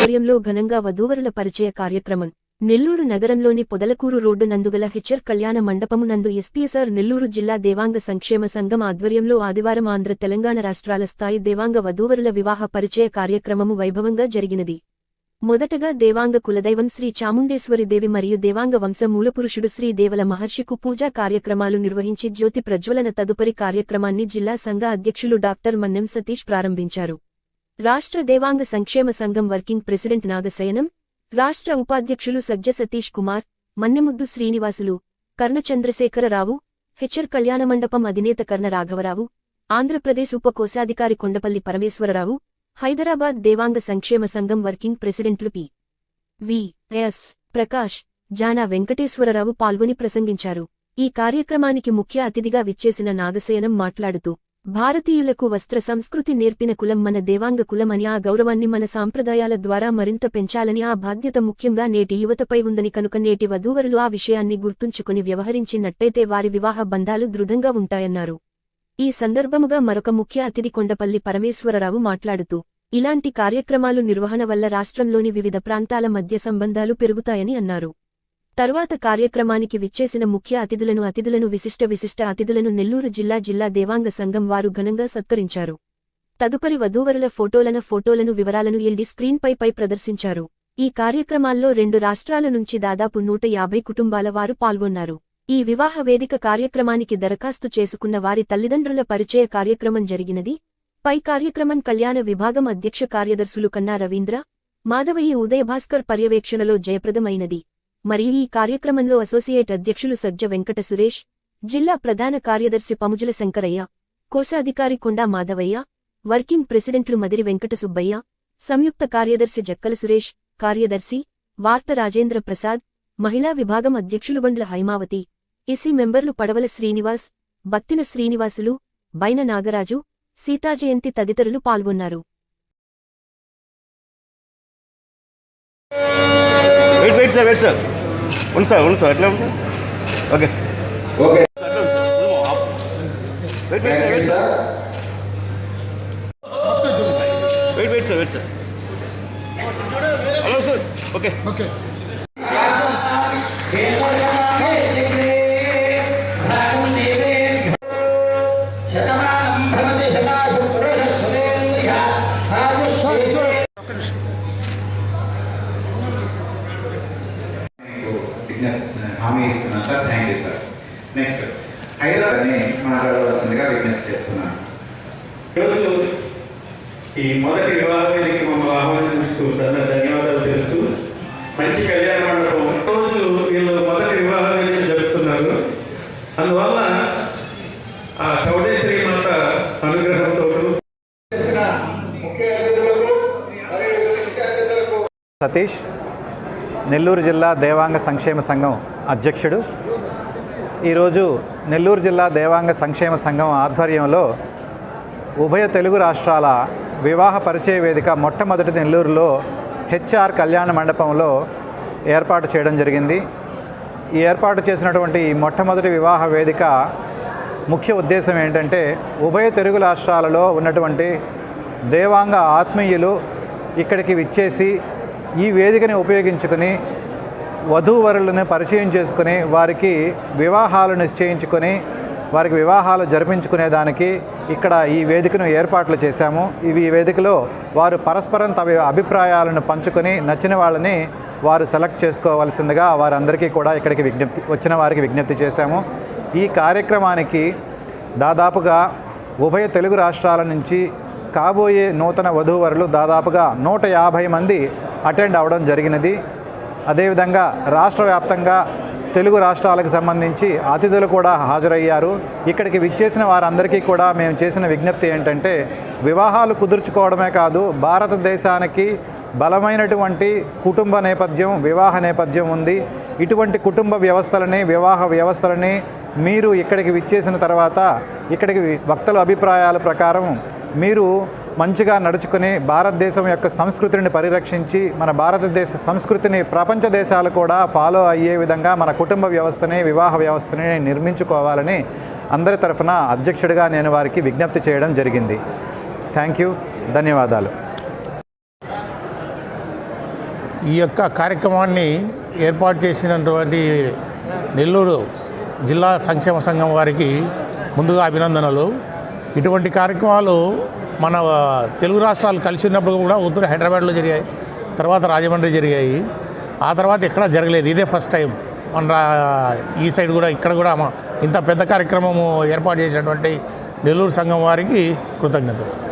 ఆధ్వర్యంలో ఘనంగా వధూవరుల పరిచయ కార్యక్రమం. నెల్లూరు నగరంలోని పొదలకూరు రోడ్డు నందుగల హెచ్ఆర్ కళ్యాణ మండపము నందు ఎస్పీఎస్ఆర్ నెల్లూరు జిల్లా దేవాంగ సంక్షేమ సంఘం ఆధ్వర్యంలో ఆదివారం ఆంధ్ర తెలంగాణ రాష్ట్రాల స్థాయి దేవాంగ వధూవరుల వివాహ పరిచయ కార్యక్రమము వైభవంగా జరిగినది. మొదటగా దేవాంగ కులదైవం శ్రీ చాముండేశ్వరి దేవి మరియు దేవాంగ వంశ మూలపురుషుడు శ్రీ దేవల మహర్షికు పూజా కార్యక్రమాలు నిర్వహించి జ్యోతి ప్రజ్వలన తదుపరి కార్యక్రమాన్ని జిల్లా సంఘ అధ్యక్షులు డాక్టర్ మన్నెం సతీష్ ప్రారంభించారు. రాష్ట్ర దేవాంగ సంక్షేమ సంఘం వర్కింగ్ ప్రెసిడెంట్ నాగశయనం రాష్ట్ర ఉపాధ్యక్షులు సజ్జ సతీష్ కుమార్ మన్నెముద్దు శ్రీనివాసులు కర్ణ చంద్రశేఖరరావు హెచ్ఆర్ కళ్యాణమండపం అధినేత కర్ణ రాఘవరావు ఆంధ్రప్రదేశ్ ఉప కోశాధికారి కొండపల్లి పరమేశ్వరరావు హైదరాబాద్ దేవాంగ సంక్షేమ సంఘం వర్కింగ్ ప్రెసిడెంట్లు P. V. S. Prakash Jana Venkateswararao పాల్గొని ప్రసంగించారు. ఈ కార్యక్రమానికి ముఖ్య అతిథిగా విచ్చేసిన నాగశయనం మాట్లాడుతూ భారతీయులకు వస్త్ర సంస్కృతి నేర్పిన కులం మన దేవాంగ కులం అని ఆ గౌరవాన్ని మన సాంప్రదాయాల ద్వారా మరింత పెంచాలని ఆ బాధ్యత ముఖ్యంగా నేటి యువతపై ఉందని కనుక నేటి వధూవరులు ఆ విషయాన్ని గుర్తుంచుకుని వ్యవహరించినట్టయితే వారి వివాహ బంధాలు దృఢంగా ఉంటాయన్నారు. ఈ సందర్భముగా మరొక ముఖ్య అతిథి కొండపల్లి పరమేశ్వరరావు మాట్లాడుతూ ఇలాంటి కార్యక్రమాలు నిర్వహణ వల్ల రాష్ట్రంలోని వివిధ ప్రాంతాల మధ్య సంబంధాలు పెరుగుతాయని అన్నారు. తరువాత కార్యక్రమానికి విచ్చేసిన ముఖ్య అతిథులను అతిథులను విశిష్ట విశిష్ట అతిథులను నెల్లూరు జిల్లా జిల్లా దేవాంగ సంఘం వారు ఘనంగా సత్కరించారు. తదుపరి వధూవరుల ఫోటోలన ఫోటోలను వివరాలను ఎల్డి స్క్రీన్పై పై ప్రదర్శించారు. ఈ కార్యక్రమాల్లో రెండు రాష్ట్రాల నుంచి దాదాపు నూట యాభై కుటుంబాల వారు పాల్గొన్నారు. ఈ వివాహ వేదిక కార్యక్రమానికి దరఖాస్తు చేసుకున్న వారి తల్లిదండ్రుల పరిచయ కార్యక్రమం జరిగినది. పై కార్యక్రమం కళ్యాణ విభాగం అధ్యక్ష కార్యదర్శులు కన్నా రవీంద్ర మాధవయ్య ఉదయభాస్కర్ పర్యవేక్షణలో జయప్రదమైనది. మరియు ఈ కార్యక్రమంలో అసోసియేట్ అధ్యక్షులు సజ్జ వెంకట సురేష్ జిల్లా ప్రధాన కార్యదర్శి పముజుల శంకరయ్య కోశాధికారి కొండా మాధవయ్య వర్కింగ్ ప్రెసిడెంట్లు మదిరి వెంకట సుబ్బయ్య సంయుక్త కార్యదర్శి జక్కల సురేష్ కార్యదర్శి వార్త రాజేంద్ర ప్రసాద్ మహిళా విభాగం అధ్యక్షులు బండ్ల హైమావతి ఇసి మెంబర్లు పడవల శ్రీనివాస్ బత్తిన శ్రీనివాసులు బైన నాగరాజు సీతాజయంతి తదితరులు పాల్గొన్నారు. Wait wait sir wait sir ఉంది సార్ ఉంది సార్ అట్లా ఉంది ఓకే ఓకే సార్ అట్లా ఉంది sir wait wait sir wait sir wait wait sir wait sir hello sir okay okay హామీ ఇస్తున్నాను sir thank you sir next హైదరాబాద్ని మాట్లాడవలసిందిగా విజ్ఞప్తి చేస్తున్నాను. ఈరోజు ఈ మొదటి వివాహ వేదిక మమ్మల్ని ధన్య- ధన్యవాదాలు తెలుపుతూ మంచి కళ్యాణ మండపం రోజు వీళ్ళు మొదటి వివాహ వేదిక జరుపుతున్నారు. అందువల్ల ఆ చౌడేశ్వరి మాత అనుగ్రహంతో సతీష్ నెల్లూరు జిల్లా దేవాంగ సంక్షేమ సంఘం అధ్యక్షుడు. ఈరోజు నెల్లూరు జిల్లా దేవాంగ సంక్షేమ సంఘం ఆధ్వర్యంలో ఉభయ తెలుగు రాష్ట్రాల వివాహ పరిచయ వేదిక మొట్టమొదటి నెల్లూరులో హెచ్ఆర్ కళ్యాణ మండపంలో ఏర్పాటు చేయడం జరిగింది. ఈ ఏర్పాటు చేసినటువంటి మొట్టమొదటి వివాహ వేదిక ముఖ్య ఉద్దేశం ఏంటంటే ఉభయ తెలుగు రాష్ట్రాలలో ఉన్నటువంటి దేవాంగ ఆత్మీయులు ఇక్కడికి విచ్చేసి ఈ వేదికని ఉపయోగించుకొని వధూవరులను పరిచయం చేసుకుని వారికి వివాహాలు నిశ్చయించుకొని వారికి వివాహాలు జరిపించుకునేదానికి ఇక్కడ ఈ వేదికను ఏర్పాట్లు చేశాము. ఇవి ఈ వేదికలో వారు పరస్పరం తమ అభిప్రాయాలను పంచుకొని నచ్చిన వాళ్ళని వారు సెలెక్ట్ చేసుకోవాల్సిందిగా వారందరికీ కూడా ఇక్కడికి విజ్ఞప్తి వచ్చిన వారికి విజ్ఞప్తి చేశాము. ఈ కార్యక్రమానికి దాదాపుగా ఉభయ తెలుగు రాష్ట్రాల నుంచి కాబోయే నూతన వధూవరులు దాదాపుగా నూట యాభై మంది అటెండ్ అవ్వడం జరిగినది. అదేవిధంగా రాష్ట్ర వ్యాప్తంగా తెలుగు రాష్ట్రాలకు సంబంధించి అతిథులు కూడా హాజరయ్యారు. ఇక్కడికి విచ్చేసిన వారందరికీ కూడా మేము చేసిన విజ్ఞప్తి ఏంటంటే వివాహాలు కుదుర్చుకోవడమే కాదు భారతదేశానికి బలమైనటువంటి కుటుంబ నేపథ్యం వివాహ నేపథ్యం ఉంది. ఇటువంటి కుటుంబ వ్యవస్థలని వివాహ వ్యవస్థలని మీరు ఇక్కడికి విచ్చేసిన తర్వాత ఇక్కడికి వక్తల అభిప్రాయాల ప్రకారం మీరు మంచిగా నడుచుకుని భారతదేశం యొక్క సంస్కృతిని పరిరక్షించి మన భారతదేశ సంస్కృతిని ప్రపంచ దేశాలు కూడా ఫాలో అయ్యే విధంగా మన కుటుంబ వ్యవస్థని వివాహ వ్యవస్థని నిర్మించుకోవాలని అందరి తరఫున అధ్యక్షుడిగా నేను వారికి విజ్ఞప్తి చేయడం జరిగింది. థ్యాంక్ యూ ధన్యవాదాలు. ఈ యొక్క కార్యక్రమాన్ని ఏర్పాటు చేసినటువంటి నెల్లూరు జిల్లా సంక్షేమ సంఘం వారికి ముందుగా అభినందనలు. ఇటువంటి కార్యక్రమాలు మన తెలుగు రాష్ట్రాలు కలిసినప్పుడు కూడా ఉత్తర హైదరాబాద్లో జరిగాయి తర్వాత రాజమండ్రి జరిగాయి. ఆ తర్వాత ఎక్కడ జరగలేదు ఇదే ఫస్ట్ టైం. మన రా- ఈ సైడ్ కూడా ఇక్కడ కూడా ఇంత పెద్ద కార్యక్రమము ఏర్పాటు చేసినటువంటి నెల్లూరు సంఘం వారికి కృతజ్ఞతలు.